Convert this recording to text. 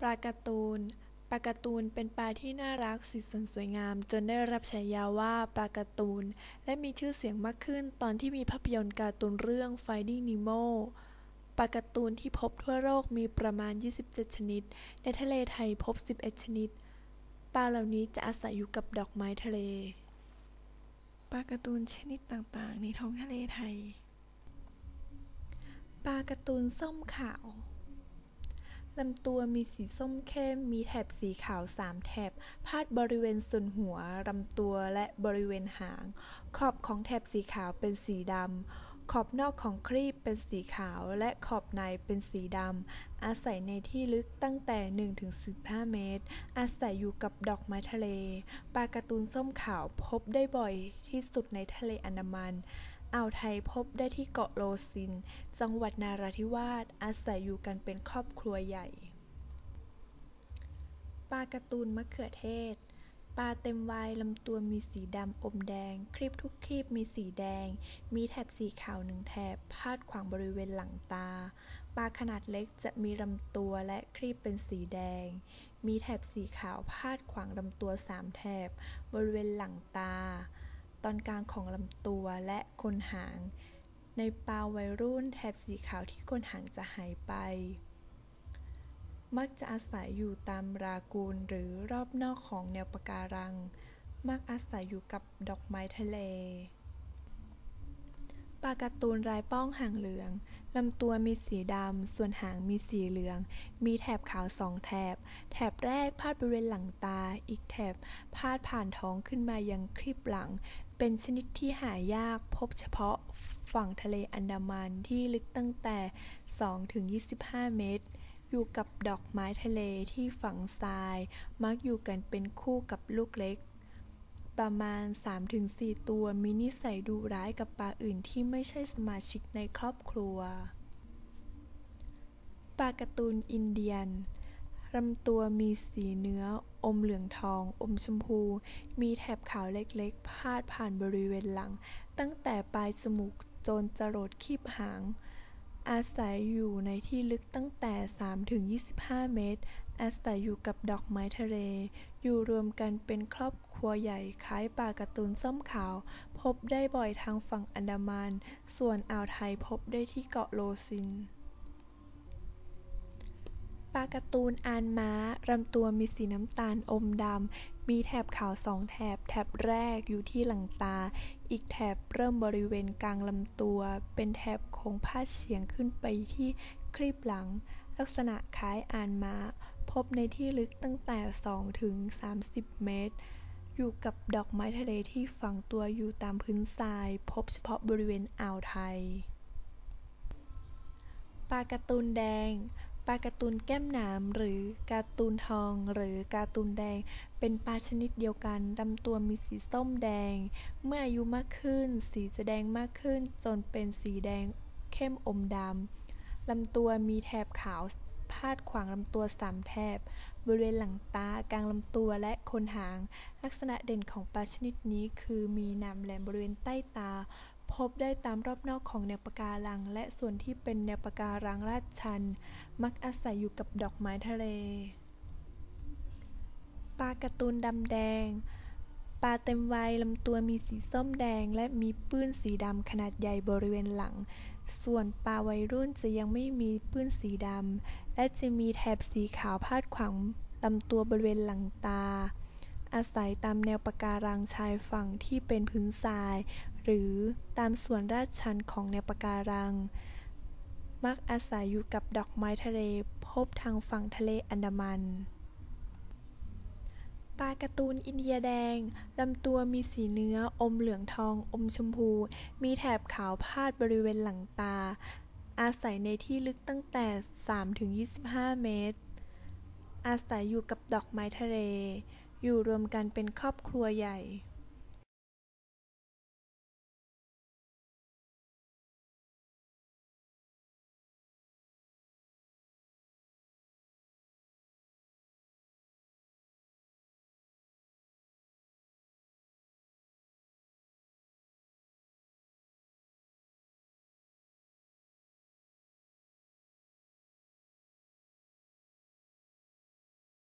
ปลาการ์ตูน ปลาการ์ตูนเป็นปลาที่น่ารักสีสันสวยงาม จนได้รับฉายาว่าปลาการ์ตูน และมีชื่อเสียงมากขึ้นตอนที่มีภาพยนตร์การ์ตูนเรื่อง Finding Nemo ปลาการ์ตูนที่พบทั่วโลกมีประมาณ 27 ชนิด ในทะเลไทยพบ 11 ชนิด ปลาเหล่านี้จะอาศัยอยู่กับดอกไม้ทะเล ปลาการ์ตูนชนิดต่างๆ ในท้องทะเลไทย ปลาการ์ตูนส้มขาว ลำตัวมีสีส้มเข้ม มีแถบสีขาวสามแถบ พาดบริเวณส่วนหัวลำตัวและบริเวณหาง ขอบของแถบสีขาวเป็นสีดำ ขอบนอกของครีบเป็นสีขาว และขอบในเป็นสีดำ อาศัยในที่ลึกตั้งแต่ 1-15 เมตร อาศัยอยู่กับดอกไม้ทะเล ปลาการ์ตูนส้มขาวพบได้บ่อยที่สุดในทะเลอันดามัน อ่าวไทยพบได้ที่เกาะโลซิน จังหวัดนาราธิวาส อาศัยอยู่กันเป็นครอบครัวใหญ่ ปลาการ์ตูนมะเขือเทศ ปลาเต็มวัยลำตัวมีสีดำอมแดง ครีบทุกครีบมีสีแดง มีแถบสีขาวหนึ่งแถบ พาดขวางบริเวณหลังตา ปลาขนาดเล็กจะมีลำตัวและครีบเป็นสีแดง มีแถบสีขาวพาดขวางลำตัวสามแถบ บริเวณหลังตา ตอนกลางของลำตัวและโคนหาง ในปลาวัยรุ่นแถบสีขาวที่โคนหางจะหายไป มักจะอาศัยอยู่ตามรากูลหรือรอบนอกของแนวปะการัง มักอาศัยอยู่กับดอกไม้ทะเล ปลาการ์ตูนลายป้องหางเหลืองลำตัวมีสีดำ ส่วนหางมีสีเหลือง มีแถบขาวสองแถบ แถบแรกพาดบริเวณหลังตา อีกแถบพาดผ่านท้องขึ้นมายังครีบหลัง เป็นชนิดที่หายากพบเฉพาะฝั่งทะเลอันดามันที่ลึกตั้งแต่ 2-25 เมตร อยู่กับดอกไม้ทะเลที่ฝั่งทราย มักอยู่กันเป็นคู่กับลูกเล็ก ประมาณ 3-4 ตัวมีนิสัยดุร้ายกับปลาอื่นที่ไม่ใช่สมาชิกในครอบครัว ปลาการ์ตูนอินเดียนลำตัวมีสีเนื้อ อมเหลืองทอง อมชมพู มีแถบขาวเล็กๆ พาดผ่านบริเวณหลัง ตั้งแต่ปลายจมูกจนจรดคีบหาง อาศัยอยู่ในที่ลึกตั้งแต่ 3-25 เมตร อาศัยอยู่กับดอกไม้ทะเล อยู่รวมกันเป็นครอบครัวใหญ่คล้ายปลาการ์ตูนส้มขาว พบได้บ่อยทางฝั่งอันดามัน ส่วนอ่าวไทยพบได้ที่เกาะโลซินปลาการ์ตูนอานม้าลำตัวมีสีน้ำตาลอมดำ มีแถบขาวสองแถบ แถบแรกอยู่ที่หลังตา อีกแถบเริ่มบริเวณกลางลำตัว เป็นแถบโค้งพาดเฉียงขึ้นไปที่ครีบหลัง ลักษณะคล้ายอานม้าพบในที่ลึกตั้งแต่2-30 เมตร อยู่กับดอกไม้ทะเลที่ฝังตัวอยู่ตามพื้นทราย พบเฉพาะบริเวณอ่าวไทย ปลาการ์ตูนแดง ลาการ์ตูนแก้มหนามหรือการ์ตูนทองหรือการ์ตูนแดง เป็นปลาชนิดเดียวกันลำตัวมีสีส้มแดง เมื่ออายุมากขึ้น สีจะแดงมากขึ้น จนเป็นสีแดงเข้มอมดำลำตัวมีแถบขาวพาดขวางลำตัวสามแถบบริเวณหลังตากลางลำตัวและโคนหาง ลักษณะเด่นของปลาชนิดนี้คือมีหนามแหลมบริเวณใต้ตา พบได้ตามรอบนอกของแนวปะการัง และส่วนที่เป็นแนวปะการังลาดชัน มักอาศัยอยู่กับดอกไม้ทะเล ปลาการ์ตูนดำแดง ปลาเต็มวัยลำตัวมีสีส้มแดง และมีปื้นสีดำขนาดใหญ่บริเวณหลัง ส่วนปลาวัยรุ่นจะยังไม่มีปื้นสีดำ และจะมีแถบสีขาวพาดขวางลำตัวบริเวณหลังตาอาศัยตามแนวปะการังชายฝั่งที่เป็นพื้นทราย หรือตามส่วนลาดชันของแนวปะการัง มักอาศัยอยู่กับดอกไม้ทะเลพบทางฝั่งทะเลอันดามันปลาการ์ตูนอินเดียแดงลำตัวมีสีเนื้ออมเหลืองทองอมชมพู มีแถบขาวพาดบริเวณหลังตา อาศัยในที่ลึกตั้งแต่ 3-25 เมตร อาศัยอยู่กับดอกไม้ทะเล อยู่รวมกันเป็นครอบครัวใหญ่